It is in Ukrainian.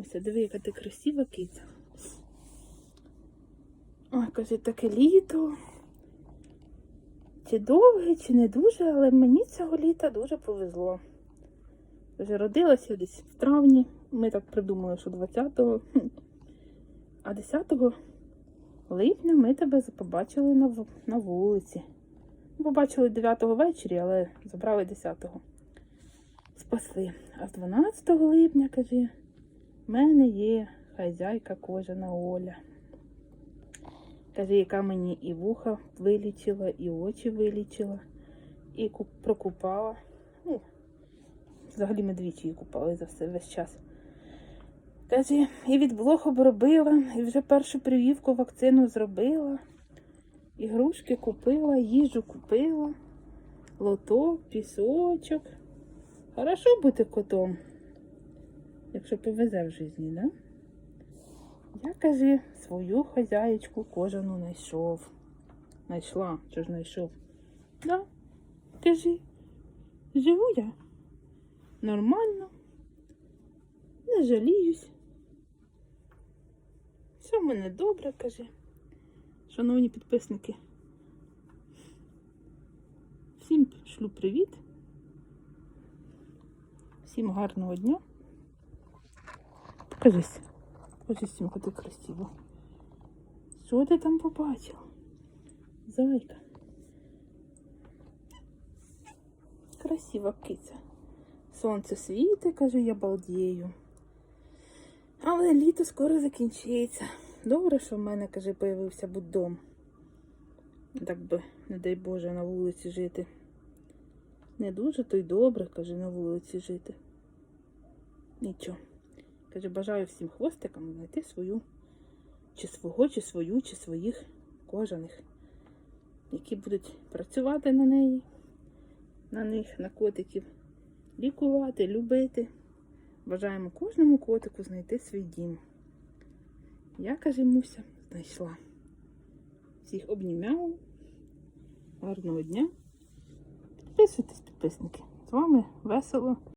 Муся, диви, яка ти красива киця. Ой, каже, таке літо. Чи довге, чи не дуже, але мені цього літа дуже повезло. Каже, родилася десь в травні. Ми так придумали, що 20-го. А 10 липня ми тебе побачили на, на вулиці. Побачили 9-го ввечері, але забрали 10-го. Спасли. А з 12 липня, каже, в мене є хазяйка кожана Оля. Каже, яка мені і вуха вилічила, і очі вилічила, і прокупала. Ну, взагалі ми двічі її купали за все весь час. Каже, і від блох обробила, і вже першу прививку вакцину зробила. Ігрушки купила, їжу купила, лоток, пісочок. Хорошо бути котом, якщо повезе в житті, да? Я, каже, свою хазяєчку кожану знайшов. Найшла, що ж знайшов. Да, кажи, живу я нормально, не жаліюсь. Все в мене добре, каже. Шановні підписники. Всім шлю привіт. Всім гарного дня. Покажись. Покажись, Сімка, ти красиво. Що ти там побачила? Зайка. Красива киця. Сонце світить, каже, я балдію. Але літо скоро закінчиться. Добре, що в мене, каже, появився буддом. Так би, не дай Боже, на вулиці жити. Не дуже, то й добре, каже, на вулиці жити. Нічого. Каже, бажаю всім хвостикам знайти свою, чи свого, чи свою, чи своїх кожаних, які будуть працювати на неї, на них, на котиків, лікувати, любити. Бажаємо кожному котику знайти свій дім. Я, каже, Муся, знайшла. Всіх обнімяю. Гарного дня. Підписуйтесь, підписники. З вами весело.